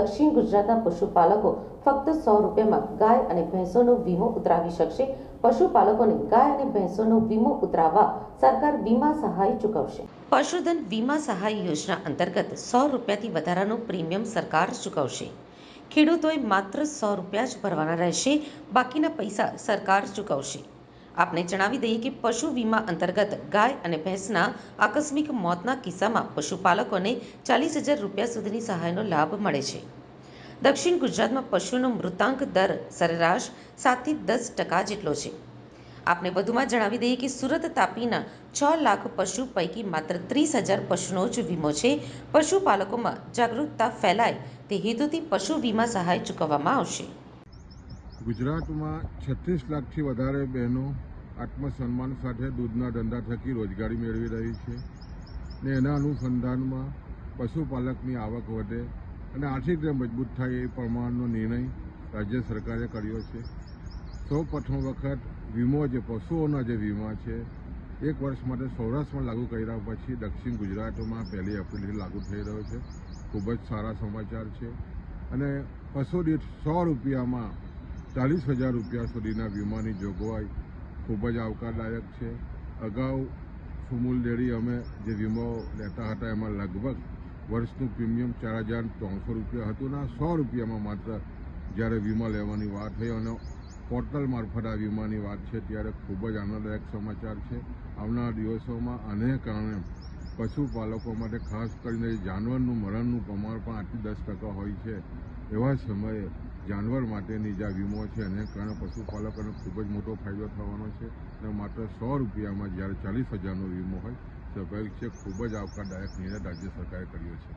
દક્ષિણ ગુજરાતના પશુપાલકો ફક્ત સો રૂપિયામાં ગાય અને ભેંસોનો વીમો ઉતરાવી શકશે. પશુપાલકોને ગાય અને ભેંસોનો વીમો ઉતરાવવા સરકાર વીમા સહાય ચૂકવશે. પશુધન વીમા સહાય યોજના અંતર્ગત સો રૂપિયાથી વધારાનું પ્રીમિયમ સરકાર ચૂકવશે. ખેડૂતોએ માત્ર સો રૂપિયા જ ભરવાના રહેશે, બાકીના પૈસા સરકાર ચૂકવશે. આપને જણાવી દઈએ કે પશુ વીમા અંતર્ગત ગાય અને ભેંસના આકસ્મિક મોતના કિસ્સામાં પશુપાલકોને ચાલીસ હજાર રૂપિયા સુધીની સહાયનો લાભ મળે છે. દક્ષિણ ગુજરાતમાં પશુનો મૃતાંક દર સરેરાશ સાતથી દસ ટકા જેટલો છે. આપને વધુમાં જણાવી દઈએ કે સુરત તાપીના છ લાખ પશુ પૈકી માત્ર ત્રીસ હજાર પશુનો જ વીમો છે. પશુપાલકોમાં જાગૃતતા ફેલાય તે હેતુથી પશુ વીમા સહાય ચૂકવવામાં આવશે. ગુજરાતમાં છત્રીસ લાખથી વધારે બહેનો આત્મસન્માન સાથે દૂધના ધંધા થકી રોજગારી મેળવી રહી છે ને એના અનુસંધાનમાં પશુપાલકની આવક વધે અને આર્થિક રીતે મજબૂત થાય એ પ્રમાણનો નિર્ણય રાજ્ય સરકારે કર્યો છે. સૌ પ્રથમ વખત વીમો જે પશુઓના જે વીમા છે, એક વર્ષ માટે સૌરાષ્ટ્રમાં લાગુ કર્યા પછી દક્ષિણ ગુજરાતમાં પહેલી એપ્રિલથી લાગુ થઈ રહ્યો છે. ખૂબ જ સારા સમાચાર છે અને પશુ દીઠ સો રૂપિયામાં ચાલીસ હજાર રૂપિયા સુધીના વીમાની જોગવાઈ ખૂબ જ આવકારદાયક છે. અગાઉ સુમૂલ ડેરી અમે જે વીમો લેતા હતા, એમાં લગભગ વર્ષનું પ્રીમિયમ ચાર હજાર ત્રણસો રૂપિયા હતું અને સો રૂપિયામાં માત્ર જ્યારે વીમા લેવાની વાત થઈ અને પોર્ટલ મારફત આ વીમાની વાત છે ત્યારે ખૂબ જ આનંદદાયક સમાચાર છે. આવનારા દિવસોમાં આને કારણે પશુપાલકો માટે ખાસ કરીને જાનવરનું મરણનું પ્રમાણ પણ આઠથી દસ ટકા હોય છે. એવા સમયે જાનવર માટેની જે વીમો છે એને કારણે પશુપાલકોને ખૂબ જ મોટો ફાયદો થવાનો છે અને માત્ર સો રૂપિયામાં જ્યારે ચાલીસ હજારનો વીમો હોય સ્વાભાવિક છે ખૂબ જ આવકારદાયક નિર્ણય રાજ્ય સરકારે કર્યો છે.